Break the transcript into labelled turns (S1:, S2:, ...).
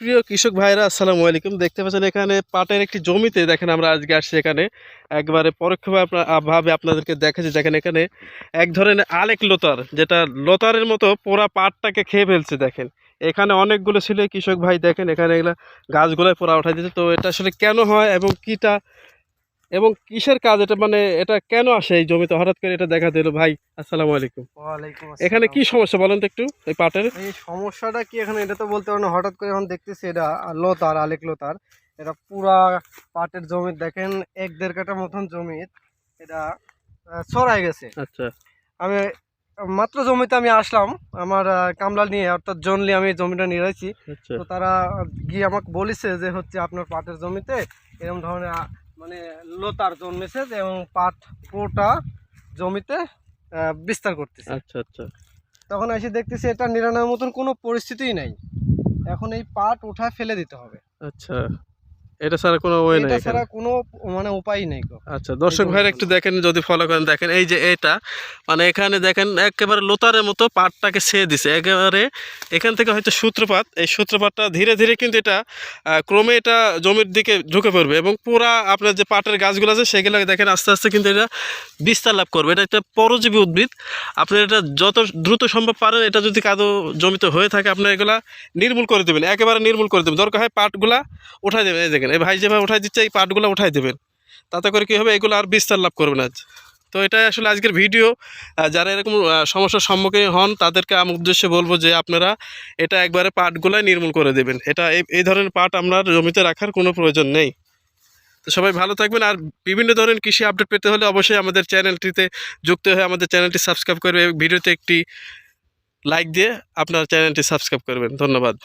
S1: প্রিয় কৃষক ভাইরা আসসালামু আলাইকুম। দেখতে পাচ্ছেন এখানে পাটের একটি জমিতে দেখেন আমরা আজকে আসছি এখানে। একবারে পরোক্ষভাবে ভাবে আপনাদেরকে দেখাচ্ছি। দেখেন এখানে এক ধরনের আলেক লোতার, যেটা লোতারের মতো পোড়া পাটটাকে খেয়ে ফেলছে, দেখেন। এখানে অনেকগুলো ছিল, কৃষক ভাই দেখেন এখানে এগুলো গাছগুলোয় পোড়া উঠাই দিচ্ছে তো এটা আসলে কেন হয় এবং কিটা এবং কিসের কাজ? এটা মানে এটা কেন আসে এই জমিতে? হঠাৎ করে এটা দেখা দিল। ভাই আসসালামু আলাইকুম। এখানে কি সমস্যা বলেন তো একটু এই পাটের?
S2: এই সমস্যাটা কি এখানে? এটা তো বলতে পারব না হঠাৎ করে এখন দেখতেছি এটা লতার আলেক লতার। এটা পুরা পাটের জমি দেখেন এক দেড় কাটা মতন জমি। এটা ছড়াই গেছে।
S1: আচ্ছা।
S2: আমি মাত্র জমিতে আমি আসলাম আমার কামলা নিয়ে অর্থাৎ জনলি আমি জমিটা নিয়ে রয়েছি
S1: আচ্ছা।
S2: তো তারা গিয়ে আমাকে বলেছে যে হচ্ছে আপনার পাটের জমিতে এরকম ধরনের মানে লোতার জন্মেছে এবং পাট পুরোটা জমিতে বিস্তার করতেছে।
S1: আচ্ছা আচ্ছা।
S2: তখন এসে দেখতেছি এটা নিরানোর মতন কোনো পরিস্থিতিই নাই। এখন এই পাট উঠায় ফেলে দিতে হবে।
S1: আচ্ছা। এটা ছাড়া কোনো ওয়ে নাই
S2: এটা ছাড়া কোনো মানে উপায় নেই
S1: আচ্ছা দর্শক ভাইরা একটু দেখেন যদি ফলো করেন দেখেন এই যে এটা মানে এখানে দেখেন একেবারে লোতারের মতো পাটটাকে ছেয়ে দিছে। একেবারে এখান থেকে হয়তো সূত্রপাত এই সূত্রপাতটা ধীরে ধীরে কিন্তু এটা ক্রমে এটা জমির দিকে ঢুকে পড়বে এবং পুরা আপনার যে পাটের গাছগুলো আছে সেগুলো দেখেন আস্তে আস্তে কিন্তু এটা বিস্তার লাভ করবে। এটা একটা পরজীবী উদ্ভিদ। আপনি এটা যত দ্রুত সম্ভব পারেন এটা যদি কাদো জমিতে হয়ে থাকে আপনি এগুলা নির্মূল করে দেবেন একেবারে নির্মূল করে দেবেন। দরকার হয় পাটগুলা উঠাই দেবেন। এই দেখেন এই ভাই যেভাবে উঠাই দিচ্ছে, এই পাটগুলো উঠাই দেবেন। তাতে করে কী হবে, এগুলো আর বিস্তার লাভ করবে না তো এটা আসলে আজকের ভিডিও। যারা এরকম সমস্যার সম্মুখীন হন, তাদেরকে আমি উদ্দেশ্যে বলব যে আপনারা এটা একবারে পাটগুলাই নির্মূল করে দেবেন। এটা এই এই ধরনের পাট আমরা জমিতে রাখার কোনো প্রয়োজন নেই। তো সবাই ভালো থাকবেন। আর বিভিন্ন ধরনের কৃষি আপডেট পেতে হলে অবশ্যই আমাদের চ্যানেলটিতে যুক্ত হয়ে আমাদের চ্যানেলটি সাবস্ক্রাইব করবে ভিডিওতে একটি লাইক দিয়ে আপনার চ্যানেলটি সাবস্ক্রাইব করবেন। ধন্যবাদ।